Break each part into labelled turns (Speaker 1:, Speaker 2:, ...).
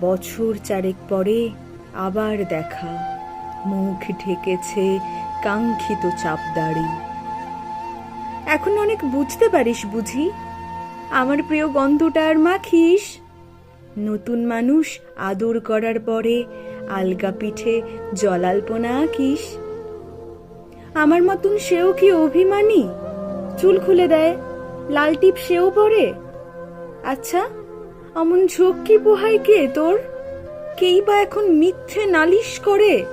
Speaker 1: বছর চারেক পরে আবার দেখা। মুখ ঢেকেছে কাঙ্ক্ষিত চাপদাড়ি এখন অনেক বুঝতে পারিস বুঝি? আমার প্রিয় গন্ধটা আর মাখিস? নতুন মানুষ আদর করার পরে আলগা পিঠে জলাল্পনা আঁকিস। আমার মতন সেও কি অভিমানী? চুল খুলে দেয়, লাল টিপ সেও পরে? আচ্ছা অমন ঝক্কি কি পোহায় কে তোর? কেই বা এখন মিথ্যে নালিশ করে?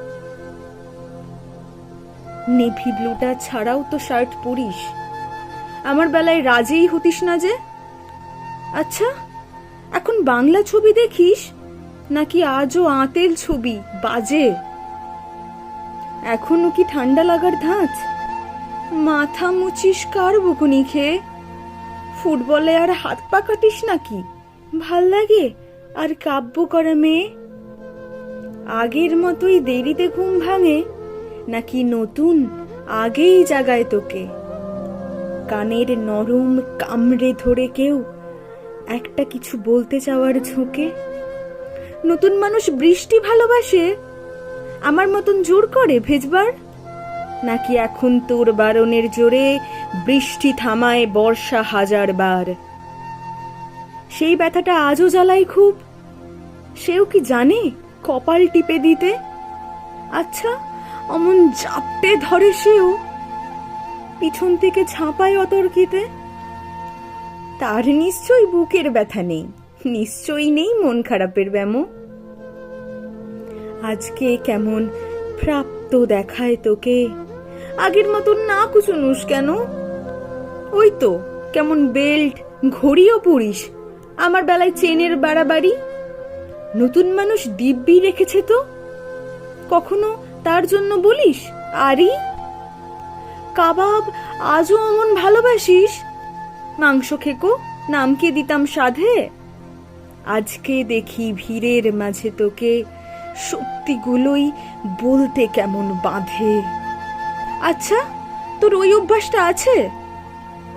Speaker 1: নেভি ব্লুটা ছাড়াও তো শার্ট পরিস। আমার বেলায় রাজেই হতিস না যে? আচ্ছা এখন বাংলা ছবি দেখিস? নাকি আজও আঁতেল ছবি, বাজে? এখনও কি ঠান্ডা লাগার ধাঁচ? মাথা মুচিস কার বকুনি খেয়ে? ফুটবলে আর হাত পা কাটিস নাকি? ভালো লাগে? আর কাব্য করা মেয়ে? আগের মতোই দেরিতে ঘুম ভাঙে, নাকি নতুন আগেই জাগায় তোকে? কানের নরম কামড়ে ধরে কেউ একটা কিছু বলতে চাওয়ার ঝোঁকে? নতুন মানুষ বৃষ্টি ভালোবাসে? আমার মতন জোর করে ভেজবার? নাকি এখন তোর বারণের জোরে বৃষ্টি থামায় বর্ষা হাজার বার সেই ব্যথাটা আজও জ্বালায় খুব। সেও কি জানে কপাল টিপে দিতে? আচ্ছা অমন জাপটে ধরে সেও। পিছন থেকে ঝাঁপায় অতর্কিতে। তার নিশ্চয়ই বুকের ব্যথা নেই, নিশ্চয়ই নেই মন খারাপের ব্যামো। আজকে কেমন প্রাপ্ত দেখায় তোকে। আগের মতন না কুচুনুস কেন? ওই তো, কেমন বেল্ট, ঘড়িও পরিস। আমার বেলায় চেনের বাড়াবাড়ি? নতুন মানুষ দিব্যি রেখেছে তো? কখনো তার জন্য বলিস, আরি? কাবাব, আজও অমন ভালোবাসিস? মাংস খেকো নামকে দিতাম সাধে? আজকে দেখি ভিড়ের মাঝে তোকে সত্যিগুলোই বলতে কেমন বাঁধে। আচ্ছা তোর ওই অভ্যাসটা আছে?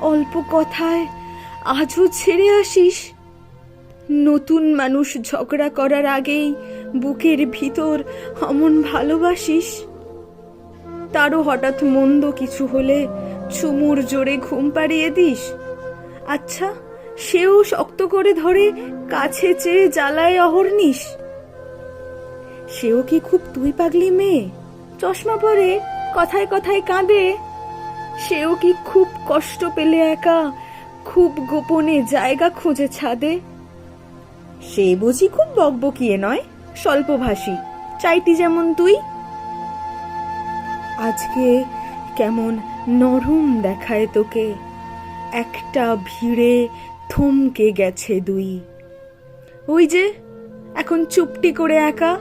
Speaker 1: অল্প কথায় আজও ছেড়ে আসিস? নতুন মানুষ ঝগড়া করার আগেই বুকের ভিতর অমন ভালোবাসিস? তারও হঠাৎ মন্দ কিছু হলে চুমুর জোরে ঘুম পাড়িয়ে দিস। আচ্ছা সেও শক্ত করে ধরে কাছে চেয়ে জ্বালায় অহর্নিস সেও কি খুব তুই পাগলি মেয়ে? চশমা পরে কথায় কথায় কাঁদে। সেও কি খুব কষ্ট পেলে একা, খুব গোপনে জায়গা খোঁজে ছাদে? সে বুঝি খুব বকবকিয়ে নয়? স্বল্পভাষী। চাইটি যেমন তুই। আজকে কেমন নরম দেখায় তোকে। একটা ভিড়ে থমকে গেছে দুই। ওই যে, এখন চুপটি করে একা।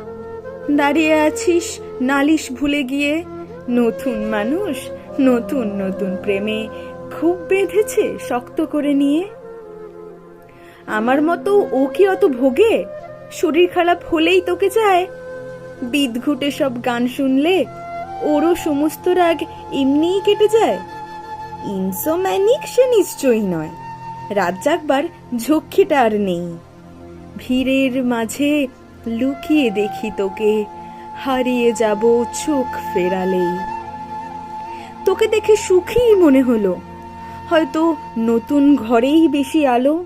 Speaker 1: দাঁড়িয়ে আছিস নালিশ ভুলে গিয়ে। নতুন মানুষ নতুন নতুন প্রেমে খুব বেঁধেছে শক্ত করে নিয়ে। আমার মতো ও কি অত ভোগে? শরীর খারাপ হলেই তোকে চায়। বিদঘুটে সব গান শুনলে ওরও সমস্ত রাগ এমনিই কেটে যায়। ইনসোম্যানিক সে নিশ্চয়ই নয়। রাত জাগবার ঝক্কিটা আর নেই। ভিড়ের মাঝে লুকিয়ে দেখি তোকে। হারিয়ে যাব চোখ ফেরালেই। তোকে দেখে সুখী মনে হলো। হয়তো নতুন ঘরেই বেশি আলো।